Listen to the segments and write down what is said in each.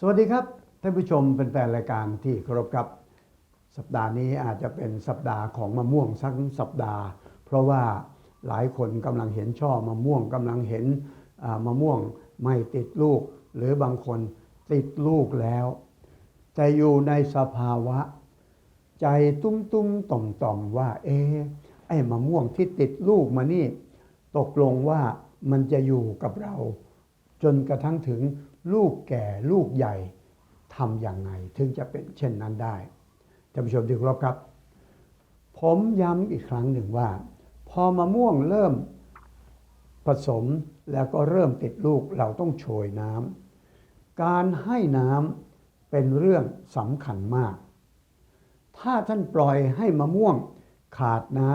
สวัสดีครับ ท่านผู้ชมเป็นแฟนรายการที่เคารพครับ สัปดาห์นี้อาจจะเป็นสัปดาห์ของมะม่วงสักสัปดาห์ เพราะว่าหลายคนกำลังเห็นช่อมะม่วงกำลังเห็นมะม่วงไม่ติดลูก หรือบางคนติดลูกแล้ว แต่อยู่ในสภาวะ ใจตุ้มตุ้มต่อมต่อมว่า เอ๊ะไอ้มะม่วงที่ติดลูกมานี่ ตกลงว่ามันจะอยู่กับเรา จนกระทั่งถึงลูกแก่ลูกใหญ่ทำอย่างไง ถึงจะเป็นเช่นนั้นได้ท่านผู้ชมที่เคารพครับ ผมย้ำอีกครั้งหนึ่งว่า พอมะม่วงเริ่มผสมแล้วก็เริ่มติดลูกเราต้องโชยน้ำการให้น้ำเป็นเรื่องสำคัญมาก ถ้าท่านปล่อยให้มะม่วงขาดน้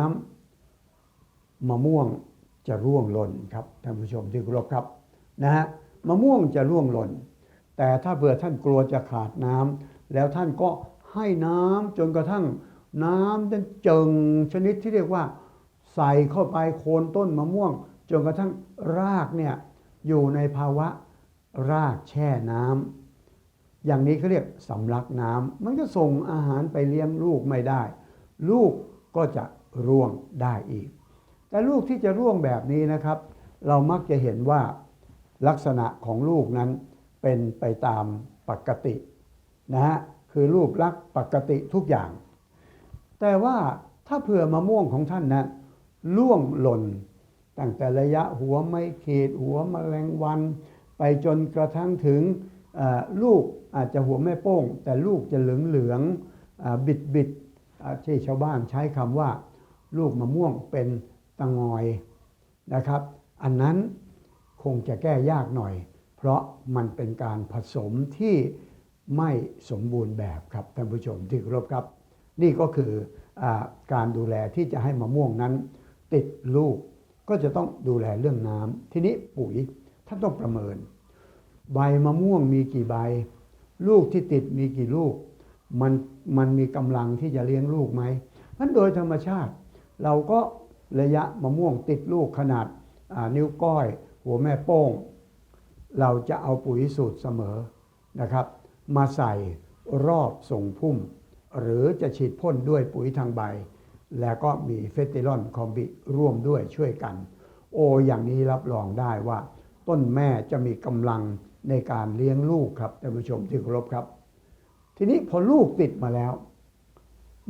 ำมะม่วงจะร่วงหล่นครับท่านผู้ชมที่เคารพครับ นะฮะมะม่วงจะร่วงหล่น แต่ถ้าเผื่อท่านกลัวจะขาดน้ำแล้วท่านก็ให้น้ำจนกระทั่งน้ำนั้นเจิงชนิดที่เรียกว่า ใส่เข้าไปโคนต้นมะม่วง จนกระทั่งรากเนี่ยอยู่ในภาวะรากแช่น้ำอย่างนี้เขาเรียกสำลักน้ำมันก็ส่งอาหารไปเลี้ยงลูกไม่ได้ ลูกก็จะร่วงได้อีก แต่ลูกที่จะร่วงแบบนี้นะครับ เรามักจะเห็นว่า ลักษณะของลูกนั้นเป็นไปตามปกตินะฮะคือรูปลักษณ์ปกติทุกอย่าง แต่ว่าถ้าเผื่อมะม่วงของท่านนะล่วงหล่นตั้งแต่ระยะหัวไม่เขีดหัวแมลงวัน ไปจนกระทั่งถึงลูกอาจจะหัวแม่โป้ง แต่ลูกจะเหลืองเหลืองๆบิดบิดๆที่ชาวบ้านใช้คำว่า ลูกมะม่วงเป็นตะงอยนะครับ อันนั้น คงจะแก้ยากหน่อย เพราะมันเป็นการผสมที่ไม่สมบูรณ์แบบครับท่านผู้ชมที่เคารพครับ นี่ก็คืออการดูแลที่จะให้มะม่วงนั้น ติดลูกก็จะต้องดูแลเรื่องน้ำทีนี้ปุ๋ยท่านต้องประเมิน ใบมะม่วงมีกี่ใบ ลูกที่ติดมีกี่ลูก มันมันมีกำลังที่จะเลี้ยงลูกไหมนั้นโดยธรรมชาติ เราก็ระยะมะม่วงติดลูกขนาดนิ้วก้อย หัวแม่โป้ง เราจะเอาปุ๋ยสูตรเสมอนะครับ มาใส่รอบส่งพุ่ม หรือจะฉีดพ่นด้วยปุ๋ยทางใบ แล้วก็มีเฟติลอนคอมบิร่วมด้วยช่วยกัน โออย่างนี้รับรองได้ว่า ต้นแม่จะมีกำลังในการเลี้ยงลูกครับท่านผู้ชมที่เคารพครับ ทีนี้พอลูกติดมาแล้ว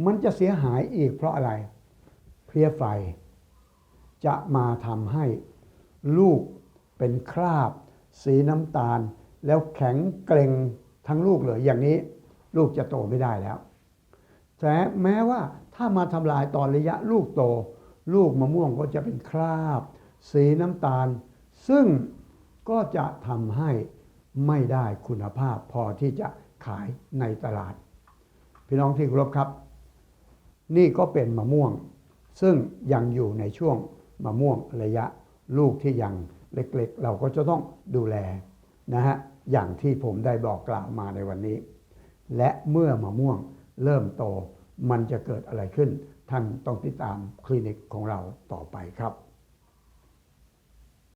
มันจะเสียหายอีกเพราะอะไร เพลียไฟ จะมาทำให้ลูก เป็นคราบ สีน้ำตาล แล้วแข็งเกร็งทั้งลูกเลย อย่างนี้ลูกจะโตไม่ได้แล้วแต่แม้ว่าถ้ามาทำลายตอนระยะลูกโต ลูกมะม่วงก็จะเป็นคราบ สีน้ำตาล ซึ่งก็จะทำให้ไม่ได้คุณภาพพอที่จะขายในตลาด พี่น้องที่เคารพครับ นี่ก็เป็นมะม่วง ซึ่งยังอยู่ในช่วงมะม่วงระยะลูกที่ยัง เล็กๆ เราก็จะต้องดูแลนะฮะอย่างที่ผมได้บอกกล่าวมาในวันนี้ และเมื่อมะม่วงเริ่มโตมันจะเกิดอะไรขึ้น ท่านต้องติดตามคลินิกของเราต่อไปครับ